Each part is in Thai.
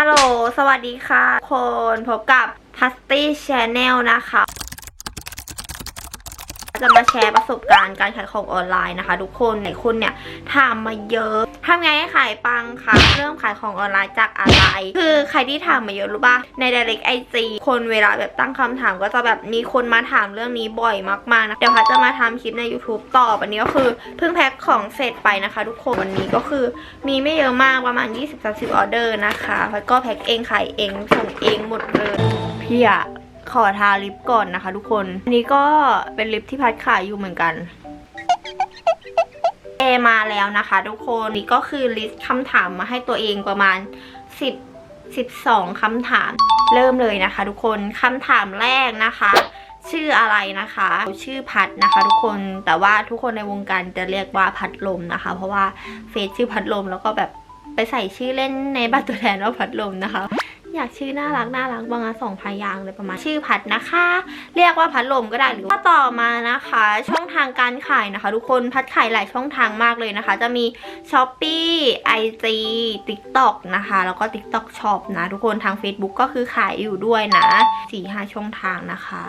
ฮัลโหล สวัสดีค่ะทุกคนพบกับพัสตี้ชแนลนะคะ จะมาแชร์ประสบการณ์การขายของออนไลน์นะคะ ทุกคนหลายคนเนี่ยถามมาเยอะ ทำไงให้ขายปังคะเริ่มขายของออนไลน์จากอะไร คือใครที่ถามมาเยอะรู้ป่ะ ใน direct IG คนเวลาแบบตั้งคำถามก็จะแบบมีคนมาถามเรื่องนี้บ่อยมากๆนะ เดี๋ยวพัดจะมาทำคลิปใน YouTube ต่อวันนี้ก็คือเพิ่งแพ็คของเสร็จไปนะคะ ทุกคนวันนี้ก็คือมีไม่เยอะมากประมาณ 20-30ออเดอร์นะคะพัดก็แพ็คเองขายเองส่งเองหมดเลยพี่อะขอทาลิปก่อนนะคะ ทุกคน อันนี้ก็เป็นลิปที่พัดขายอยู่เหมือนกัน มาแล้วนะคะทุกคนนี่ก็คือลิสต์คำถามมาให้ตัวเองประมาณ 10 12คำถาม เริ่มเลยนะคะ ทุกคนคำถามแรกนะคะ ชื่ออะไรนะคะ ชื่อพัดนะคะ ทุกคนแต่ว่าทุกคนในวงการจะเรียกว่าพัดลมนะคะ เพราะว่าเฟซชื่อพัดลมแล้วก็แบบ ไปใส่ชื่อเล่นในบัตรตัวแทนว่าพัดลมนะคะ อยากชื่อน่ารักน่ารักบางอันสองพยางเลยประมาณชื่อพัดนะคะ เรียกว่าพัดลมก็ได้หรือว่าต่อมานะคะ ช่องทางการขายนะคะ ทุกคนพัดขายหลายช่องทางมากเลยนะคะ จะมี s h อ p e e IG TikTok นะคะ แล้วก็ TikTok Shop นะ ทุกคนทาง Facebook ก็คือขายอยู่ด้วยนะสี่ห้าช่องทางนะคะ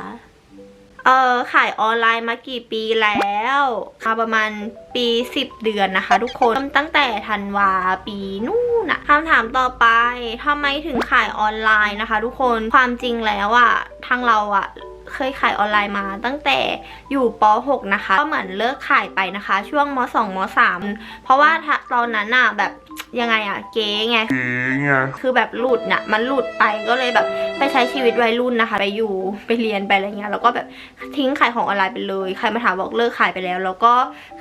เออขายออนไลน์มากี่ปีแล้วมาประมาณปี 10 เดือนนะคะ ทุกคนตั้งแต่ธันวาปีนู่นนะคำถามต่อไปทำไมถึงขายออนไลน์นะคะ ทุกคนความจริงแล้วอะทางเราอะเคยขายออนไลน์มาตั้งแต่อยู่ป .6 นะคะ ก็เหมือนเลิกขายไปนะคะ ช่วงม .2 ม .3 เพราะว่าถ้าตอนนั้นอะแบบ ยังไงอะเก๊ไงเก๋ไงคือแบบหลุดน่ะ มันหลุดไปก็เลยแบบไปใช้ชีวิตวัยรุ่นนะคะ ไปอยู่ไปเรียนไปอะไรเงี้ยแล้วก็แบบทิ้งขายของออนไลน์ไปเลย ใครมาถามบอกเลิกขายไปแล้ว แล้วก็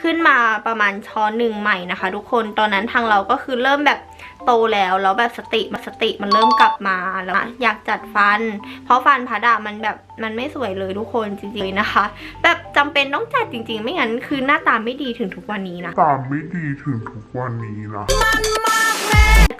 ขึ้นมาประมาณช้อนหนึ่งใหม่นะคะ ทุกคนตอนนั้นทางเราก็คือเริ่มแบบโตแล้วแล้วแบบสติมันสติมันเริ่มกลับมาแล้วอยากจัดฟัน เพราะฟันพัดอะมันแบบมันไม่สวยเลยทุกคนจริงๆนะคะ แบบจำเป็นต้องจัดจริง ๆ ไม่งั้นคือหน้าตาไม่ดีถึงทุกวันนี้นะตามไม่ดีถึงทุกวันนี้นะ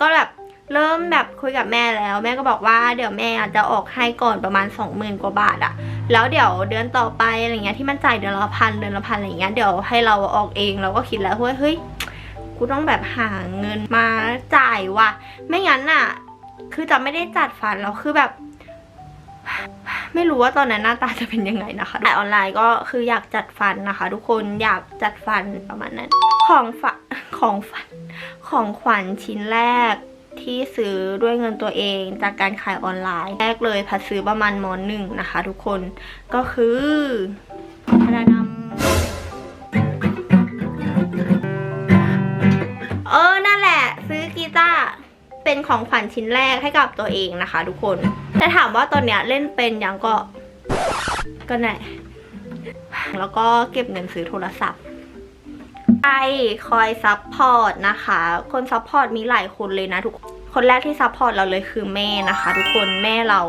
ก็แบบเริ่มแบบคุยกับแม่แล้ว แม่ก็บอกว่าเดี๋ยวแม่อาจจะออกให้ก่อนประมาณสองหมื่นกว่าบาทอะแล้วเดี๋ยวเดือนต่อไปอะไรเงี้ยที่มันจ่ายเดือนละพันเดือนละพันอะไรเงี้ยเดี๋ยวให้เราออกเองเราก็คิดแล้วเฮ้ยกูต้องแบบหาเงินมาจ่ายว่ะ ไม่งั้นอะคือจะไม่ได้จัดฟันแล้วคือแบบ ไม่รู้ว่าตอนนั้นหน้าตาจะเป็นยังไงนะคะแต่ออนไลน์ก็คืออยากจัดฟันนะคะ ทุกคนอยากจัดฟันประมาณนั้น ของฝะของฝันของขวัญชิ้นแรกที่ซื้อด้วยเงินตัวเองจากการขายออนไลน์ แรกเลยพัดซื้อประมาณมหนึ่งนะคะ ทุกคนก็คือธนานำ เป็นของขวัญชิ้นแรกให้กับตัวเองนะคะ ทุกคนแต่ถามว่าตอนเนี้ยเล่นเป็นยังก็ก็ไหนแล้วก็เก็บเงินซื้อโทรศัพท์ใครคอยซัพพอร์ตนะคะ คนซัพพอร์ตมีหลายคนเลยนะทุกคน คนแรกที่ซัพพอร์ตเราเลยคือแม่นะคะ ทุกคนแม่เรา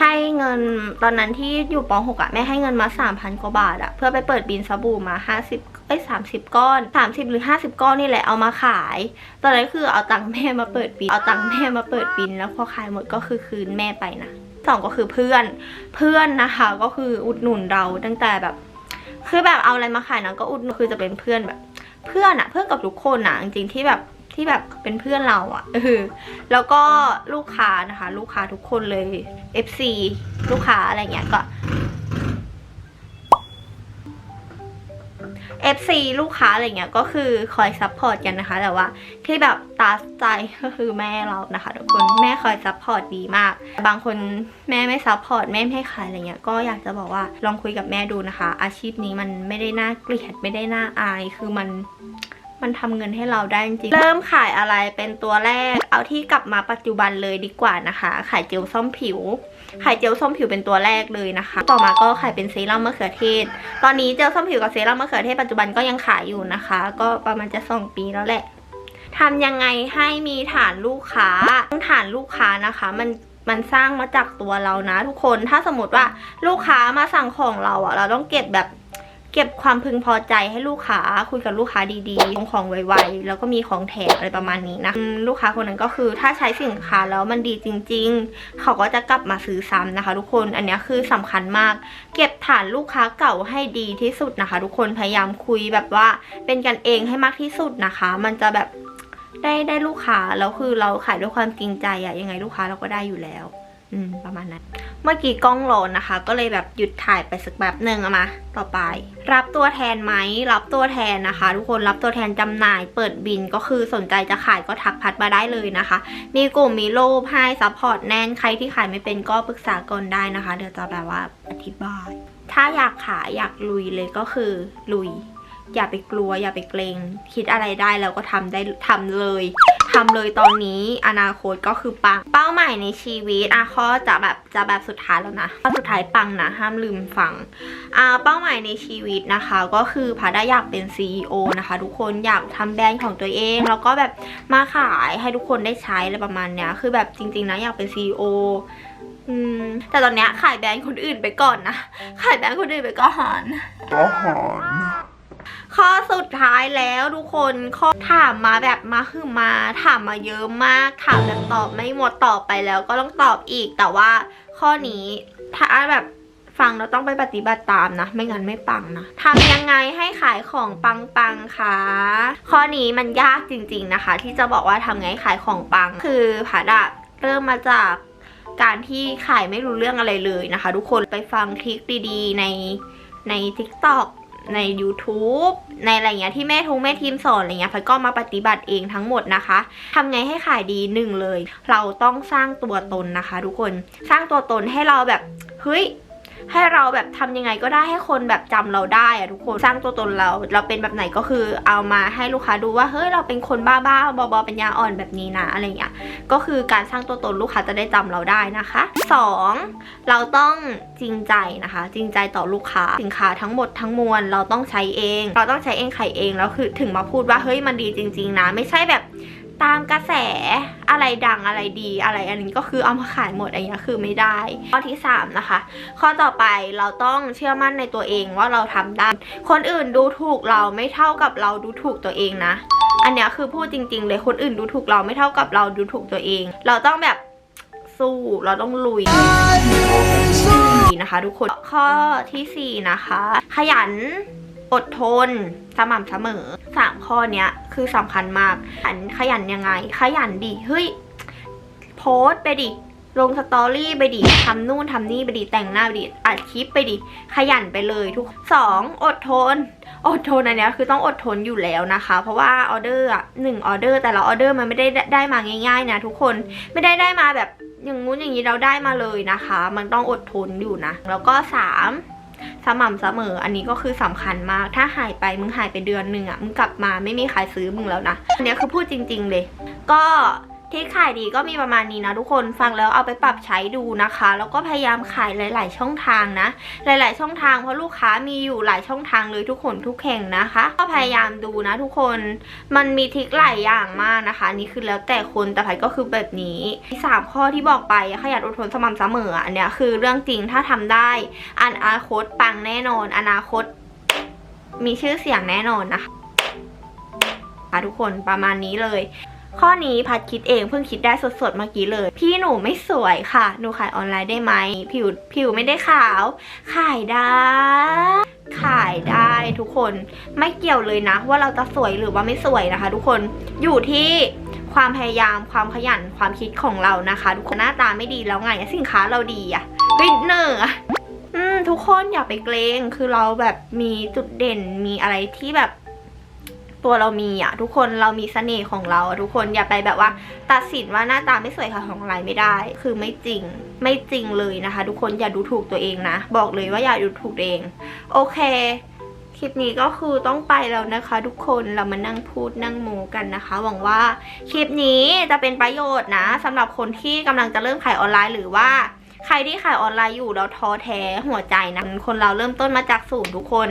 ให้เงินตอนนั้นที่อยู่ป .6 อะแม่ให้เงินมา 3,000กว่าบาทอะเพื่อไปเปิดบินสบู่มา 50เอ้ย30 ก้อน 30 หรือ 50 ก้อนนี่แหละเอามาขาย ตอนนั้นคือเอาตังค์แม่มาเปิดบินเอาตังค์แม่มาเปิดบิน แล้วพอขายหมดก็คือคืนแม่ไปนะสองก็คือเพื่อนเพื่อนนะคะ ก็คืออุดหนุนเราตั้งแต่แบบ คือแบบเอาอะไรมาขายนะก็อุดหนุนคือจะเป็นเพื่อนแบบ เพื่อนอะเพื่อนกับทุกคนอะจริงๆที่แบบ ที่แบบเป็นเพื่อนเราอะเออแล้วก็ลูกค้านะคะ ลูกค้าทุกคนเลย FC ลูกค้าอะไรเงี้ยก็ FC ลูกค้าอะไรเงี้ยก็คือคอยซัพพอร์ตกันนะคะ แต่ว่าที่แบบตาใจก็คือแม่เรานะคะทุกคนแม่คอยซัพพอร์ตดีมาก บางคนแม่ไม่ซัพพอร์ตแม่ไม่ให้ขายอะไรเงี้ยก็อยากจะบอกว่าลองคุยกับแม่ดูนะคะ อาชีพนี้มันไม่ได้น่าเกลียดไม่ได้น่าอายคือมัน มันทำเงินให้เราได้จริง เริ่มขายอะไรเป็นตัวแรก เอาที่กลับมาปัจจุบันเลยดีกว่านะคะ ขายเจลซ่อมผิว ขายเจลซ่อมผิวเป็นตัวแรกเลยนะคะ ต่อมาก็ขายเป็นเซรั่มมะเขือเทศ ตอนนี้เจลซ่อมผิวกับเซรั่มมะเขือเทศปัจจุบันก็ยังขายอยู่นะคะ ก็ประมาณจะสองปีแล้วแหละทำยังไงให้มีฐานลูกค้าฐานลูกค้านะคะ มันมันสร้างมาจากตัวเรานะ ทุกคน ถ้าสมมติว่าลูกค้ามาสั่งของเราอะเราต้องเก็บแบบ เก็บความพึงพอใจให้ลูกค้าคุยกับลูกค้าดีๆส่งของไวๆแล้วก็มีของแถมอะไรประมาณนี้นะลูกค้าคนนั้นก็คือถ้าใช้สินค้าแล้วมันดีจริง ๆ เขาก็จะกลับมาซื้อซ้ำนะคะ ทุกคนอันนี้คือสำคัญมาก เก็บฐานลูกค้าเก่าให้ดีที่สุดนะคะ ทุกคนพยายามคุยแบบว่าเป็นกันเองให้มากที่สุดนะคะ มันจะแบบได้ได้ลูกค้าแล้วคือเราขายด้วยความจริงใจอะยังไงลูกค้าเราก็ได้อยู่แล้ว อืมประมาณนั้น เมื่อกี้กล้องร้อนนะคะ ก็เลยแบบหยุดถ่ายไปสักแบบหนึ่งอามา ต่อไป รับตัวแทนไหมรับตัวแทนนะคะ ทุกคนรับตัวแทนจำหน่าย เปิดบินก็คือสนใจจะขายก็ทักพัดมาได้เลยนะคะ มีกลุ่มมีรูปให้ซัพพอร์ตแน่นใครที่ขายไม่เป็นก็ปรึกษาก่อนได้นะคะ เดี๋ยวจะแบบว่าอธิบาย ถ้าอยากขายอยากลุยเลยก็คือลุยอย่าไปกลัวอย่าไปเกรง คิดอะไรได้แล้วก็ทำได้ทำเลย ทำเลยตอนนี้อนาคตก็คือปัง เป้าหมายในชีวิตอะข้อจะแบบจะแบบสุดท้ายแล้วนะข้อสุดท้ายปังนะห้ามลืมฟังอ่าเป้าหมายในชีวิตนะคะ ก็คือพาได้อยากเป็น CEO นะคะ ทุกคนอยากทำแบรนด์ของตัวเอง แล้วก็แบบมาขายให้ทุกคนได้ใช้อะไรประมาณเนี้ยคือแบบจริง ๆนะอยากเป็น CEO อืมแต่ตอนเนี้ยขายแบรนด์คนอื่นไปก่อนนะ ขายแบรนด์คนอื่นไปก่อนก็หอน ข้อสุดท้ายแล้วทุกคนข้อถามมาแบบมาคือมาถามมาเยอะมากถามแบบตอบไม่หมดตอบไปแล้วก็ต้องตอบอีกแต่ว่าข้อนี้ถ้าแบบฟังเราต้องไปปฏิบัติตามนะ ไม่งั้นไม่ปังนะทำยังไงให้ขายของปังๆคะข้อนี้มันยากจริง ๆนะคะ ที่จะบอกว่าทำไงให้ขายของปัง คือผัดะเริ่มมาจากการที่ขายไม่รู้เรื่องอะไรเลยนะคะ ทุกคนไปฟังทริคดีๆในใน TikTok ใน YouTube ในอะไรเงี้ยที่แม่ทุงแม่ทีมสอนอะไรเงี้ยพลอยก็มาปฏิบัติเองทั้งหมดนะคะทำไงให้ขายดีหนึ่งเลย เราต้องสร้างตัวตนนะคะ ทุกคนสร้างตัวตนให้เราแบบเฮ้ย ให้เราแบบทำยังไงก็ได้ให้คนแบบจำเราได้อะทุกคนสร้างตัวตนเรา เราเป็นแบบไหนก็คือเอามาให้ลูกค้าดูว่าเฮ้ยเราเป็นคนบ้าๆบอๆปัญญาอ่อนแบบนี้นะอะไรเงี้ยก็คือการสร้างตัวตนลูกค้าจะได้จำเราได้นะคะสองเราต้องจริงใจนะคะ จริงใจต่อลูกค้าสินค้าทั้งหมดทั้งมวลเราต้องใช้เอง เราต้องใช้เองขายเองแล้วคือถึงมาพูดว่าเฮ้ยมันดีจริง ๆ นะ ไม่ใช่แบบ ตามกระแสอะไรดังอะไรดีอะไรอันนี้ก็คือเอามาขายหมดอะไรเงี้ยคือไม่ได้ ข้อที่สามนะคะ ข้อต่อไปเราต้องเชื่อมั่นในตัวเองว่าเราทำได้ คนอื่นดูถูกเราไม่เท่ากับเราดูถูกตัวเองนะ อันเนี้ยคือพูดจริง ๆ เลยคนอื่นดูถูกเราไม่เท่ากับเราดูถูกตัวเอง เราต้องแบบสู้เราต้องลุยนะคะ ทุกคนข้อที่สี่นะคะ ขยัน อดทน สม่ำเสมอสามข้อเนี้ยคือสำคัญมากขยันขยันยังไง ขยันดิเฮ้ยโพสไปดิลงสตอรี่ไปดิทำนู่นทำนี่ไปดิแต่งหน้าไปดิอัดคลิปไปดิขยันไปเลยทุกสองอดทน อดทนอันนี้คือต้องอดทนอยู่แล้วนะคะ เพราะว่าออเดอร์อะหนึ่งออเดอร์แต่ละออเดอร์มันไม่ได้ได้มาง่าย ๆ นะ ทุกคนไม่ได้ได้มาแบบอย่างงู้นอย่างนี้เราได้มาเลยนะคะ มันต้องอดทนอยู่นะ แล้วก็สาม สม่ำเสมอ อันนี้ก็คือสำคัญมาก ถ้าหายไปมึงหายไปเดือนหนึ่งอะมึงกลับมาไม่มีใครซื้อมึงแล้วนะ อันนี้คือพูดจริง ๆ เลย ก็ ที่ขายดีก็มีประมาณนี้นะทุกคนฟังแล้วเอาไปปรับใช้ดูนะคะ แล้วก็พยายามขายหลาย ๆ ช่องทางนะ หลาย ๆ ช่องทางเพราะลูกค้ามีอยู่หลายช่องทางเลยทุกคนทุกแห่งนะคะ ก็พยายามดูนะทุกคนมันมีทิคหลายอย่างมากนะคะ นี่คือแล้วแต่คนแต่ไผก็คือแบบนี้สามข้อที่บอกไปขยันอดทนสม่ำเสมออันเนี้ยคือเรื่องจริงถ้าทำได้อนาคตปังแน่นอน อนาคต มีชื่อเสียงแน่นอนนะคะทุกคนประมาณนี้เลย ข้อนี้พัดคิดเองเพิ่งคิดได้สดๆเมื่อกี้เลย พี่หนูไม่สวยค่ะ หนูขายออนไลน์ได้ไหมผิวผิวไม่ได้ขาว ขายได้ ขายได้ทุกคนไม่เกี่ยวเลยนะ ว่าเราจะสวยหรือว่าไม่สวยนะคะ ทุกคนอยู่ที่ความพยายามความขยันความคิดของเรานะคะ ทุกคนหน้าตาไม่ดีแล้วไงสินค้าเราดีอะเฮ้ยเนออะอืมทุกคนอย่าไปเกรงคือเราแบบมีจุดเด่นมีอะไรที่แบบ ตัวเรามีอะทุกคนเรามีเสน่ห์ของเราทุกคนอย่าไปแบบว่า ตัดสินว่าหน้าตาไม่สวยค่ะของอะไรไม่ได้ คือไม่จริงไม่จริงเลยนะคะ ทุกคนอย่าดูถูกตัวเองนะ บอกเลยว่าอย่าดูถูกตัวเอง โอเคคลิปนี้ก็คือต้องไปแล้วนะคะ ทุกคนเรามานั่งพูดนั่งโมกันนะคะ หวังว่าคลิปนี้จะเป็นประโยชน์นะสำหรับคนที่กำลังจะเริ่มขายออนไลน์หรือว่าใครที่ขายออนไลน์อยู่แล้วท้อแท้หัวใจนะคนเราเริ่มต้นมาจากศูนย์ทุกคน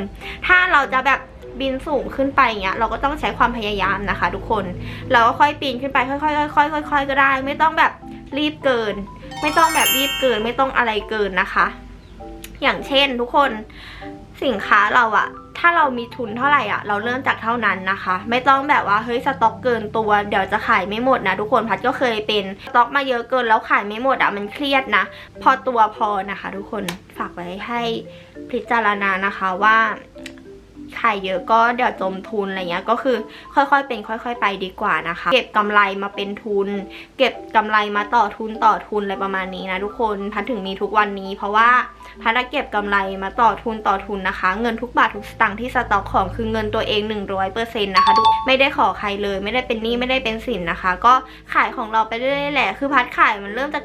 ถ้าเราจะแบบ บินสูงขึ้นไปเงี้ยเราก็ต้องใช้ความพยายามนะคะ ทุกคนเราก็ค่อยปีนขึ้นไปค่อยๆค่อยๆค่อยๆก็ได้ ไม่ต้องแบบรีบเกิน ไม่ต้องแบบรีบเกิน ไม่ต้องอะไรเกินนะคะ อย่างเช่นทุกคนสินค้าเราอะถ้าเรามีทุนเท่าไหร่อะเราเริ่มจากเท่านั้นนะคะ ไม่ต้องแบบว่าเฮ้ยสต็อกเกินตัว เดี๋ยวจะขายไม่หมดนะทุกคนพัดก็เคยเป็นสต็อกมาเยอะเกินแล้วขายไม่หมดอะมันเครียดนะ พอตัวพอนะคะ ทุกคนฝากไว้ให้พิจารณานะคะว่าายเยอะก็เดี๋ยวจมทุนอะไรเงี้ยก็คือค่อยๆเป็น ค่อย ๆ ไปดีกว่านะคะ เก็บกำไรมาเป็นทุน เก็บกำไรมาต่อทุนต่อทุนอะไรประมาณนี้นะทุกคนพัดถึงมีทุกวันนี้ เพราะว่าพัดเก็บกำไรมาต่อทุนต่อทุนนะคะ เงินทุกบาททุกสตางค์ที่สต็อกของคือเงินตัวเอง100%นะคะทุกไม่ได้ขอใครเลย ไม่ได้เป็นหนี้ไม่ได้เป็นสินนะคะ ก็ขายของเราไปเรื่อยๆแหละคือพัดขายมันเริ่มจาก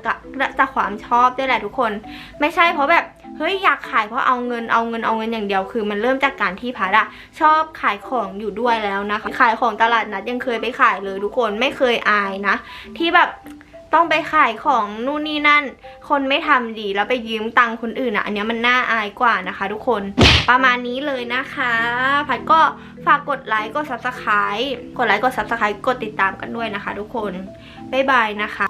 จากความชอบด้วยแหละทุกคน ไม่ใช่เพราะแบบ เฮ้ยอยากขายเพราะเอาเงินเอาเงินเอาเงินอย่างเดียวคือ มันเริ่มจากการที่พัดอะชอบขายของอยู่ด้วยแล้วนะคะขายของตลาดนัดยังเคยไปขายเลยทุกคนไม่เคยอายนะ ที่แบบต้องไปขายของนู่นนี่นั่น คนไม่ทำดีแล้วไปยืมตังค์คนอื่นอะอันเนี้ยมันน่าอายกว่านะคะ ทุกคนประมาณนี้เลยนะคะ พัดก็ฝากกดไลค์กด subscribe กดไลค์กด subscribe กดติดตามกันด้วยนะคะ ทุกคน บ๊ายบายนะคะ